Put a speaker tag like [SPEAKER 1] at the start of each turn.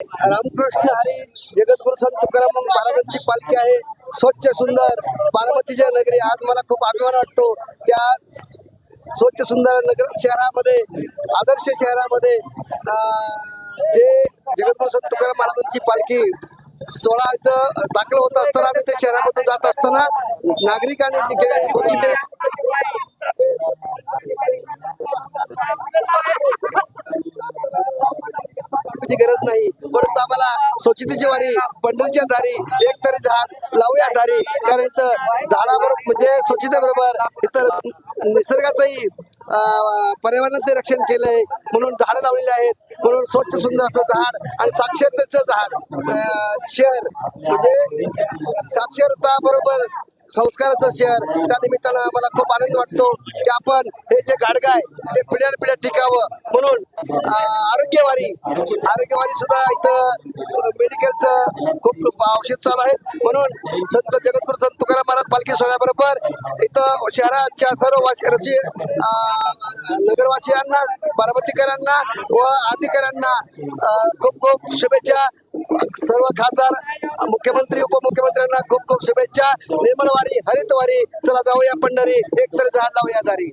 [SPEAKER 1] रामकृष्ण हरी जगद्गुरु संत तुकाराम महाराजांची पालखी आहे. स्वच्छ सुंदर बारामतीच्या नगरी आज मला खूप अभिमान वाटतो त्या स्वच्छ सुंदर नगर शहरामध्ये आदर्श शहरामध्ये जे जगद्गुरु संत तुकाराम महाराजांची पालखी सोळा इथं दाखल होत असताना आम्ही त्या शहरामधून जात असताना नागरिकांनी जी केलेली स्वच्छते गरज नाही. परत आम्हाला स्वच्छतेची वारी पंढरीच्या दारी एक तरी झाड लावूया दारी कारण इथं झाडाबरोबर म्हणजे स्वच्छतेबरोबर इतर निसर्गाचंही पर्यावरणाचं रक्षण केलंय. म्हणून झाडं लावलेली आहेत. म्हणून स्वच्छ सुंदर असं झाड आणि साक्षरतेचं झाड शहर. म्हणजे साक्षरता बरोबर संस्काराचं शहर. त्या निमित्तानं मला खूप आनंद वाटतो की आपण हे जे गाडगं आहे ते पिढ्यान पिढ्या टिकावं म्हणून आरोग्यवारी आरोग्यवारी सुद्धा इथं मेडिकलचं खूप औषध चालू आहे म्हणून संत जगद्गुरु संत तुकाराम महाराज पालखी सोहळ्याबरोबर इथं शहराच्या सर्व वासी नगरवासियांना बारामतीकरांना व अधिकाऱ्यांना खूप खूप शुभेच्छा. सर्व खासदार मुख्यमंत्री उपमुख्यमंत्र्यांना खूप खूप शुभेच्छा. निर्मलवारी हरितवारी चला जाऊया पंढरी. एकतर झाड लावूया दारी.